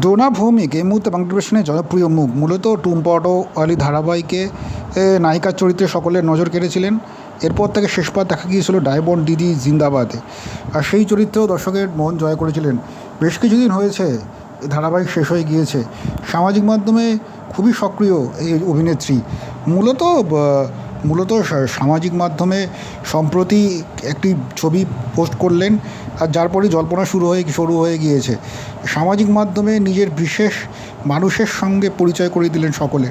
ডোনা ভৌমিক এই মুহূর্তে বাংলা টেলিভিশনের জনপ্রিয় মুখ। মূলত টুম্পটো আলি ধারাবাহিকে নায়িকার চরিত্রে সকলের নজর কেড়েছিলেন। এরপর থেকে শেষ পাত দেখা গিয়েছিল ডায়বন দিদি জিন্দাবাদে। আর সেই চরিত্রেও দর্শকের মন জয় করেছিলেন। বেশ কিছুদিন হয়েছে ধারাবাহিক শেষ হয়ে গিয়েছে। সামাজিক মাধ্যমে খুবই সক্রিয় এই অভিনেত্রী। মূলত মূলত সামাজিক মাধ্যমে সম্প্রতি একটি ছবি পোস্ট করলেন আর যার পরে জল্পনা শুরু হয়ে শুরু হয়ে গিয়েছে। সামাজিক মাধ্যমে নিজের বিশেষ মানুষের সঙ্গে পরিচয় করে দিলেন সকলে।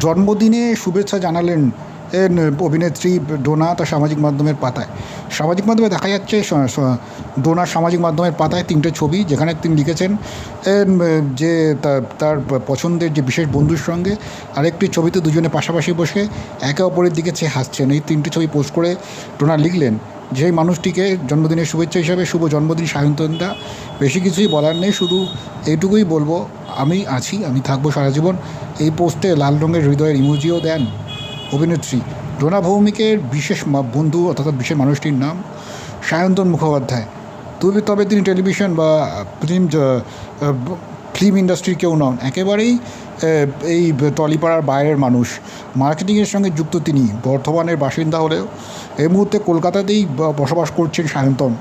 জন্মদিনে শুভেচ্ছা জানালেন অভিনেত্রী ডোনা তার সামাজিক মাধ্যমের পাতায়। সামাজিক মাধ্যমে দেখা যাচ্ছে ডোনার সামাজিক মাধ্যমের পাতায় তিনটে ছবি, যেখানে তিনি লিখেছেন যে তার পছন্দের যে বিশেষ বন্ধুর সঙ্গে আরেকটি ছবিতে দুজনে পাশাপাশি বসে একে অপরের দিকে চেয়ে হাসছেন। এই তিনটি ছবি পোস্ট করে ডোনা লিখলেন, যেই মানুষটিকে জন্মদিনের শুভেচ্ছা হিসাবে, শুভ জন্মদিন সায়ন্তনদা, বেশি কিছুই বলার নেই, শুধু এইটুকুই বলব, আমি আছি, আমি থাকব সারা জীবন। এই পোস্টে লাল রঙের হৃদয়ের ইমোজিও দেন অভিনেত্রী। ডোনা ভৌমিকের বিশেষ বন্ধু অর্থাৎ বিশেষ মানুষটির নাম সায়ন্তন মুখোপাধ্যায়। তবে তবে তিনি টেলিভিশন বা ফিল্ম ফিল্ম ইন্ডাস্ট্রির কেউ নন। একেবারেই এই টলিপাড়ার বাইরের মানুষ। মার্কেটিংয়ের সঙ্গে যুক্ত তিনি। বর্ধমানের বাসিন্দা হলেও এই মুহূর্তে কলকাতাতেই বসবাস করছেন সায়ন্তন।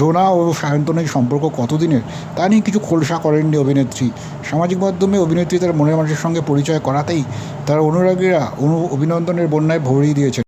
ডোনা ও সায়ন্তনের সম্পর্ক কতদিনের, তা নিয়ে কিছু খোলসা করেননি অভিনেত্রী। সামাজিক মাধ্যমে অভিনেত্রী তার মনের মানুষের সঙ্গে পরিচয় করাতেই তার অনুরাগীরা অনু, অভিনন্দনের বন্যায় ভরিয়ে দিয়েছেন।